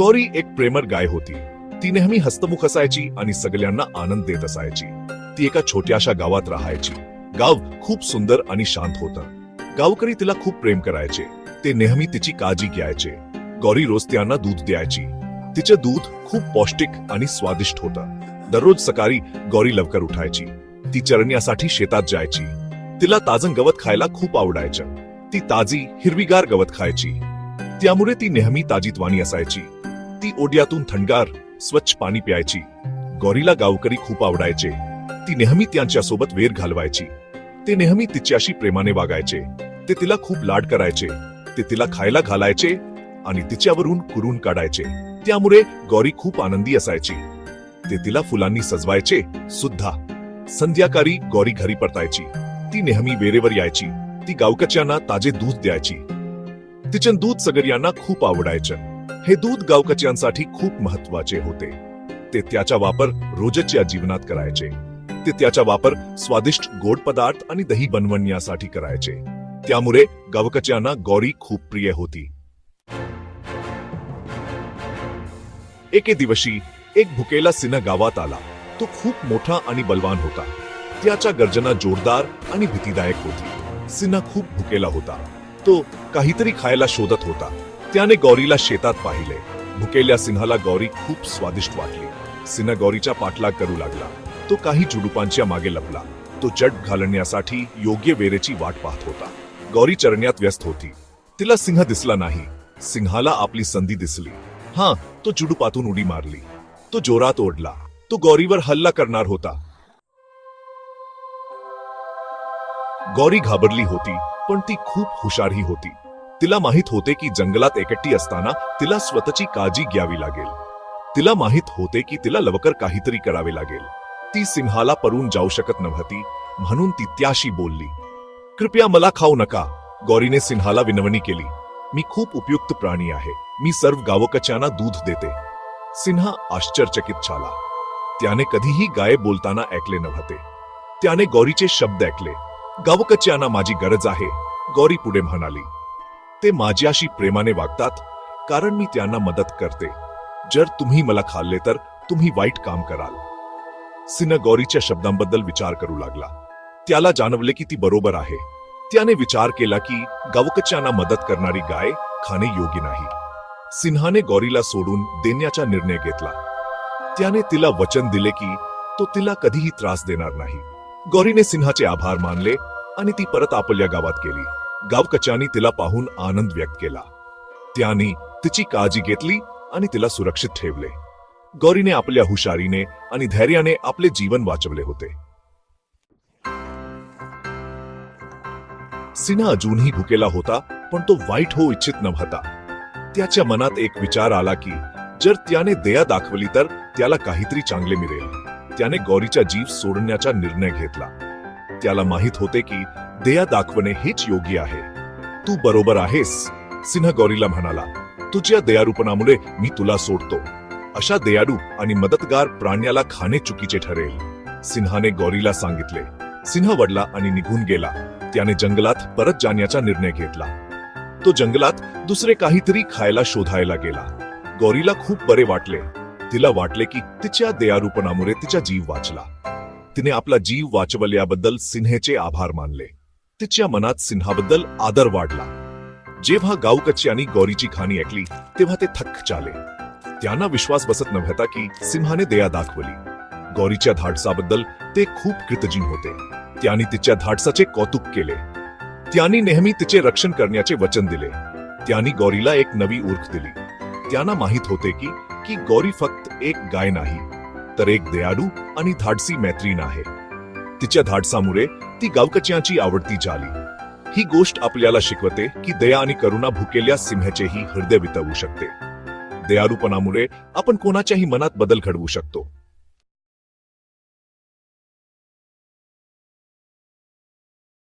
गौरी एक प्रेमर गाय होती. ती नेहमी हस्तमुख असायची आणि सगळ्यांना आनंद देत असायची. ती एका छोट्याशा गावात राहायची. गाव खूप सुंदर आणि शांत होतं. गावकरी तिला खूप प्रेम करायचे. ते नेहमी तिची काळजी घ्यायचे. गौरी रोज त्यांना दूध द्यायची. तिचे दूध खूप पौष्टिक आणि स्वादिष्ट होतं. दररोज सकाळी गौरी लवकर उठायची. ती चरण्यासाठी शेतात जायची. तिला ताजं गवत खायला खूप आवडायचं. ती ताजी हिरवीगार गवत खायची. त्यामुळे ती नेहमी ताजीतवाणी असायची. ती ओढ्यातून थंडगार स्वच्छ पाणी प्यायची. गौरीला गावकरी खूप आवडायचे. ती नेहमी त्यांच्यासोबत वेर घालवायची. ते नेहमी तिच्याशी प्रेमाने वागायचे. ते तिला खूप लाड करायचे. ते तिला खायला घालायचे आणि तिच्यावरून कुरून काढायचे. त्यामुळे गौरी खूप आनंदी असायची. ते तिला फुलांनी सजवायचे सुद्धा. संध्याकाळी गौरी घरी परतायची. ती नेहमी वेरेवर यायची. ती गावकच्यांना ताजे दूध द्यायची. तिचं दूध सगळ्यांना खूप आवडायचं. हे दूध गावकच्यांसाठी खूप महत्त्वाचे होते. ते त्याचा वापर रोजच्या जीवनात करायचे. ते त्याचा वापर स्वादिष्ट गोड पदार्थ आणि दही बनवण्यासाठी करायचे. त्यामुळे गावकच्यांना गौरी खूप प्रिय होती. एके दिवशी एक भुकेला सिंह गावात आला. तो खूप मोठा आणि बलवान होता. त्याच्या गर्जना जोरदार आणि भीतीदायक होती. सिन्हा खूप भुकेला होता. तो काहीतरी खायला शोधत होता. त्याने गौरीला शेतात पाहिले. भुकेल्या सिंहाला गौरी खूप स्वादिष्ट वाटली. सिंह गौरीच्या पाठलाग करू लागला. तो काही चुडुपांच्या मागे लपला. तो जड घालण्यासाठी योग्य वेरेची वाट पाहत होता. गौरी चरण्यात व्यस्त होती. तिला सिंह दिसला नाही. सिंहाला आपली संधी दिसली. हा तो जुडुपातून उडी मारली. तो जोरात ओढला. तो गौरीवर हल्ला करणार होता. गौरी घाबरली होती पण ती खूप हुशारही होती. तिला माहीत होते की जंगलात एकटी असताना तिला स्वतःची काळजी घ्यावी लागेल. तिला माहीत होते की तिला लवकर काहीतरी करावे लागेल. ती सिंहाला परून जाऊ शकत नव्हती म्हणून ती त्याशी बोलली कृपया मला खाऊ नका. गौरीने सिंहाला विनवणी केली मी खूप उपयुक्त प्राणी आहे मी सर्व गावकच्यांना दूध देते. सिन्हा आश्चर्यचकित झाला. त्याने कधीही गाय बोलताना ऐकले नव्हते. त्याने गौरीचे शब्द ऐकले गावकच्यांना माझी गरज आहे. गौरी पुढे म्हणाली ते माझ्याशी प्रेमाने वागतात कारण मी त्यांना मदत करते. जर तुम्ही मला खाल्ले तर तुम्ही वाईट काम कराल. सिन्हा गौरीच्या शब्दांबद्दल विचार करू लागला. त्याला जाणवले की ती बरोबर आहे. त्याने विचार केला की गावकच्यांना मदत करणारी गाय खाणे योग्य नाही. सिन्हाने गौरीला सोडून देण्याचा निर्णय घेतला. त्याने तिला वचन दिले की तो तिला कधीही त्रास देणार नाही. गौरीने सिन्हाचे आभार मानले आणि ती परत आपल्या गावात गेली. गावकच्यानी तिला पाहून आनंद व्यक्त केला. त्याने तिची काळजी घेतली आणि तिला सुरक्षित ठेवले. गौरीने आपल्या हुशारीने आणि धैर्याने आपले जीवन वाचवले होते. सिन्हा अजूनही भुकेला होता पण तो वाईट होऊ इच्छित नव्हता. त्याच्या मनात एक विचार आला की जर त्याने दया दाखवली तर त्याला काहीतरी चांगले मिळेल. त्याने गौरीचा जीव सोडण्याचा निर्णय घेतला. त्याला माहीत होते की दया दाखवणे हेच योग्य आहे. तू बरोबर आहेस सिंह गौरीला म्हणाला. तुझ्या दयारूपणामुळे मी तुला सोडतो. अशा दयाडू आणि मदतगार प्राण्याला खाणे चुकीचे ठरेल. सिन्हाने गौरीला सांगितले. सिंह वडला आणि निघून गेला. त्याने जंगलात परत जाण्याचा निर्णय घेतला. तो जंगलात दुसरे काहीतरी खायला शोधायला गेला. गौरीला खूप बरे वाटले. तिला वाटले की तिच्या दयारूपणामुळे तिचा जीव वाचला. तिने आपला जीव वाचवल्याबद्दल सिन्हेचे आभार मानले. तिच्या मनात सिन्हाबद्दल आदर वाढला. जेव्हा गावकच्यांनी गौरीची खाणी ऐकली तेव्हा ते थक्क झाले त्यांना विश्वास बसत नव्हता की सिंहाने दया दाखवली. गौरीच्या धाडसाबद्दल ते खूप कृतजीन होते. त्यांनी तिच्या धाडसाचे कौतुक केले. त्यांनी नेहमी तिचे रक्षण करण्याचे वचन दिले. त्यांनी गौरीला एक नवी ऊर्ख दिली. त्यांना माहीत होते की की गौरी फक्त एक गाय नाही तर एक दयाळू आणि धाडसी मैत्रीण आहे. तिच्या धाडसामुळे ती गावकच्यांची आवडती झाली ही गोष्ट आपल्याला शिकवते की दया आणि करुणा भुकेल्या सिंहाचेही हृदय वितवू शकते. दयारूपणामुळे आपण कोणाच्याही मनात बदल घडवू शकतो.